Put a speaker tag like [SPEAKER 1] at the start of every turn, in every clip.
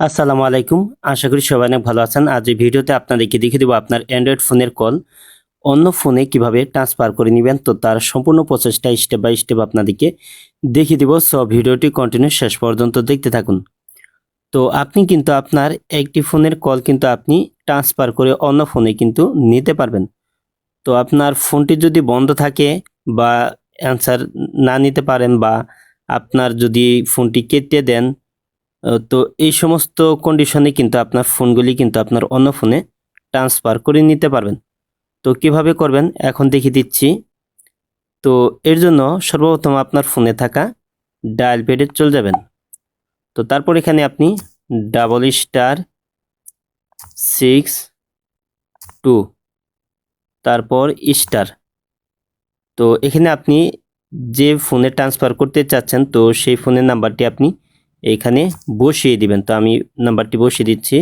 [SPEAKER 1] আসসালামু আলাইকুম। আশা করি সবাই অনেক ভালো আছেন। আজ এই ভিডিওতে আপনাদেরকে দেখিয়ে দেবো আপনার অ্যান্ড্রয়েড ফোনের কল। অন্য ফোনে কীভাবে ট্রান্সফার করে নেবেন, তো তার সম্পূর্ণ প্রসেসটা স্টেপ বাই স্টেপ আপনাদেরকে দেখিয়ে দেবো। সব ভিডিওটি কন্টিনিউ শেষ পর্যন্ত দেখতে থাকুন। তো আপনি কিন্তু আপনার একটি ফোনের কল কিন্তু আপনি ট্রান্সফার করে অন্য ফোনে কিন্তু নিতে পারবেন। তো আপনার ফোনটি যদি বন্ধ থাকে বা অ্যান্সার না নিতে পারেন বা আপনার যদি ফোনটি কেটে দেন তো এই সমস্ত কন্ডিশনে কিন্তু আপনার ফোনগুলি কিন্তু আপনার অন্য ফোনে ট্রান্সফার করে নিতে পারবেন। তো কীভাবে করবেন? এখন দেখিয়ে দিচ্ছি। তো এর জন্য সর্বপ্রথম আপনার ফোনে থাকা ডায়াল প্যাডে চলে যাবেন। তো তারপর এখানে আপনি ডাবল স্টার সিক্স টু তারপর স্টার তো এখানে আপনি যে ফোনে ট্রান্সফার করতে চাচ্ছেন, তো সেই ফোনের নাম্বারটি আপনি এখানে বসিয়ে দিবেন। তো আমি নাম্বারটি বসিয়ে দিচ্ছি।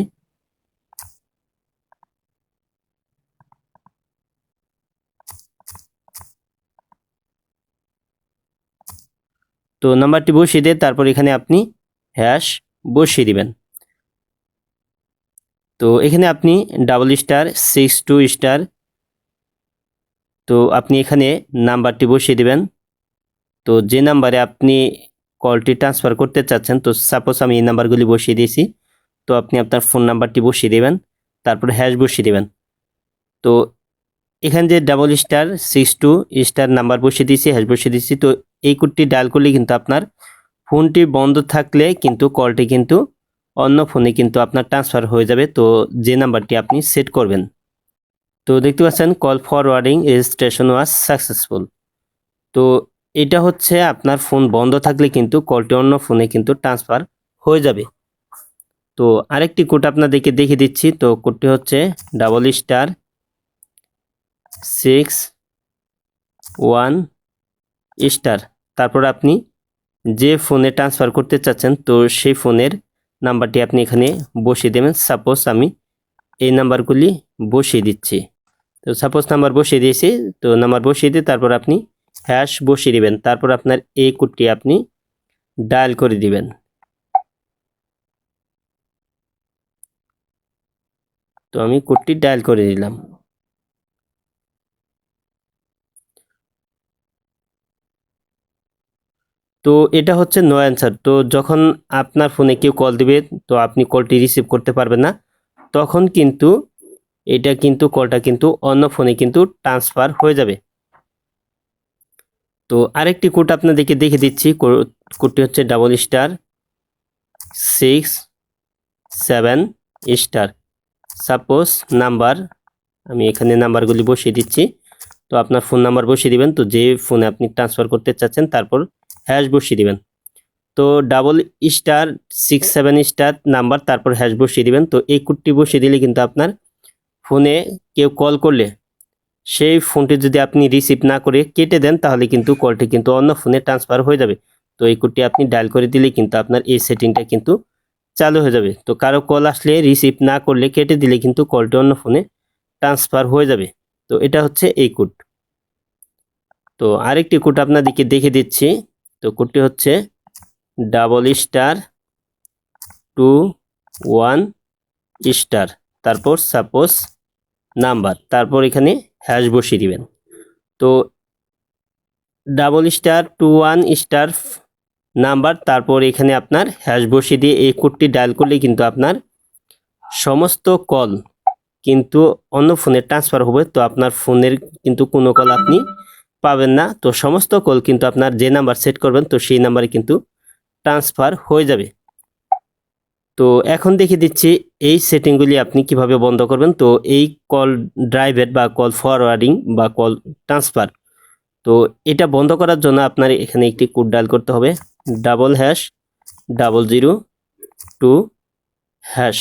[SPEAKER 1] তো নাম্বারটি বসিয়ে দিয়ে তারপর এখানে আপনি হ্যাশ বসিয়ে দিবেন। তো এখানে আপনি double star six two star তো আপনি এখানে নাম্বারটি বসিয়ে দিবেন। তো যে নাম্বারে আপনি কলটি ট্রান্সফার করতে চাচ্ছেন, তো সাপোজ আমি এই নাম্বারগুলি বসিয়ে দিয়েছি, তো আপনি আপনার ফোন নাম্বারটি বসিয়ে দেবেন, তারপর হ্যাশ বসিয়ে দেবেন। তো এখানে যে double star six two star number বসিয়ে দিয়েছি হ্যাশ বসিয়ে দিয়েছি, তো এই কোডটি ডায়াল করলে কিন্তু আপনার ফোনটি বন্ধ থাকলে কিন্তু কলটি কিন্তু অন্য ফোনে কিন্তু আপনার ট্রান্সফার হয়ে যাবে, তো যে নাম্বারটি আপনি সেট করবেন। তো দেখতে পাচ্ছেন call forwarding registration was successful তো এটা হচ্ছে আপনার ফোন বন্ধ থাকলে কিন্তু কলটি অন্য ফোনে কিন্তু ট্রান্সফার হয়ে যাবে। তো আরেকটি কোড আপনাদেরকে দেখিয়ে দিচ্ছি। তো কোডটি হচ্ছে double star six one star তারপর আপনি যে ফোনে ট্রান্সফার করতে চাচ্ছেন, তো সেই ফোনের নাম্বারটি আপনি এখানে বসিয়ে দেবেন। সাপোজ আমি এই নাম্বারগুলি বসিয়ে দিচ্ছি। তো সাপোজ নাম্বার বসিয়ে দিয়েছি, তো নাম্বার বসিয়ে দিয়ে তারপর আপনি হ্যাশ বসিয়ে দিবেন। তারপর আপনার এই কোডটি আপনি ডায়াল করে দিবেন। তো আমি কোডটি ডায়াল করে দিলাম। তো এটা হচ্ছে নো অ্যান্সার তো যখন আপনার ফোনে কেউ কল দিবে, তো আপনি কলটি রিসিভ করতে পারবেন না। তখন কিন্তু এটা কিন্তু কলটা কিন্তু অন্য ফোনে কিন্তু ট্রান্সফার হয়ে যাবে। তো আরেকটি কোড আপনাদেরকে দেখে দিচ্ছি কোডটি হচ্ছে double star six seven star. Suppose number, আমি এখানে নাম্বারগুলি বসিয়ে দিচ্ছি। তো আপনার ফোন নাম্বার বসিয়ে দিবেন, তো যে ফোনে আপনি ট্রান্সফার করতে চাচ্ছেন তারপর হ্যাশ বসিয়ে দিবেন। তো double star six seven star number, তারপর হ্যাশ বসিয়ে দিবেন। তো এই কোডটি বসিয়ে দিলে কিন্তু আপনার ফোনে কেউ কল করলে সেই ফোনটি যদি আপনি রিসিভ না করে কেটে দেন, তাহলে কিন্তু কলটি কিন্তু অন্য ফোনে ট্রান্সফার হয়ে যাবে। তো এই কোডটি আপনি ডায়াল করে দিলে কিন্তু আপনার এই সেটিংটা কিন্তু চালু হয়ে যাবে। তো কারও কল আসলে রিসিভ না করলে, কেটে দিলে কিন্তু কলটি অন্য ফোনে ট্রান্সফার হয়ে যাবে। তো এটা হচ্ছে এই কোড তো আরেকটি কোড আপনাদেরকে দেখে দিচ্ছি। তো কোডটি হচ্ছে double star two one star তারপর সাপোজ নাম্বার তারপর এখানে হ্যাশ বসিয়ে দিবেন। তো double star two one star number তারপর এখানে আপনার হ্যাশ বসিয়ে দিয়ে এই কোডটি ডায়াল করলে কিন্তু আপনার সমস্ত কল কিন্তু অন্য ফোনে ট্রান্সফার হবে, তো আপনার ফোনের কিন্তু কোনো কল আপনি পাবেন না। তো সমস্ত কল কিন্তু আপনার যে নাম্বার সেট করবেন, তো সেই নাম্বারে কিন্তু ট্রান্সফার হয়ে যাবে। তো এখন দেখে দিচ্ছি এই সেটিংগুলি আপনি কীভাবে বন্ধ করবেন। তো এই কল ড্রাইভের বা কল ফরওয়ার্ডিং বা কল ট্রান্সফার তো এটা বন্ধ করার জন্য আপনার এখানে একটি কোড ডায়াল করতে হবে। Double hash double zero two hash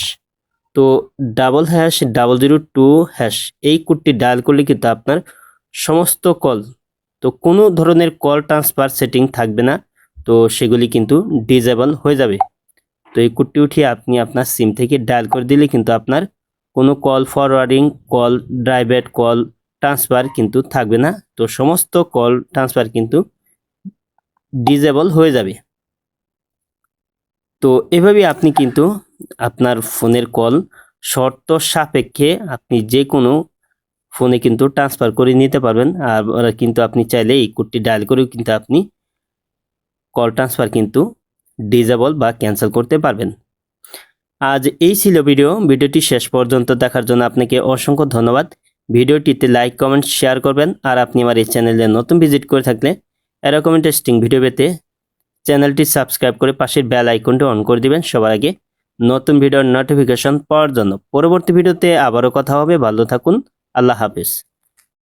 [SPEAKER 1] তো double hash double zero two hash এই কোডটি ডায়াল করলে কিন্তু আপনার সমস্ত কল তো কোনো ধরনের কল ট্রান্সফার সেটিং থাকবে না, তো সেগুলি কিন্তু ডিজেবল হয়ে যাবে। তো এই কোডটি উঠিয়ে আপনি আপনার সিম থেকে ডায়াল করে দিলে কিন্তু আপনার কোনো call forwarding call divert call transfer কিন্তু থাকবে না। তো সমস্ত কল ট্রান্সফার কিন্তু ডিজেবল হয়ে যাবে। তো এভাবে আপনি কিন্তু আপনার ফোনের কল শর্ত সাপেক্ষে আপনি যে কোনো ফোনে কিন্তু ট্রান্সফার করে নিতে পারবেন। আর কিন্তু আপনি চাইলে এই কোডটি ডায়াল করেও কিন্তু আপনি কল ট্রান্সফার কিন্তু ডিজেবল বা ক্যান্সেল করতে পারবেন। আজ এই ছিল ভিডিও ভিডিওটি শেষ পর্যন্ত দেখার জন্য আপনাকে অসংখ্য ধন্যবাদ। ভিডিওটিতে লাইক কমেন্ট শেয়ার করবেন। আর আপনি আমার এই চ্যানেলে নতুন ভিজিট করে থাকলে এরকম ইন্টারেস্টিং ভিডিও পেতে চ্যানেলটি সাবস্ক্রাইব করে পাশের বেল আইকনটি অন করে দিবেন। সবার আগে নতুন ভিডিওর নোটিফিকেশন পাওয়ার জন্য। পরবর্তী ভিডিওতে আবারও কথা হবে। ভালো থাকুন। আল্লাহ হাফিজ।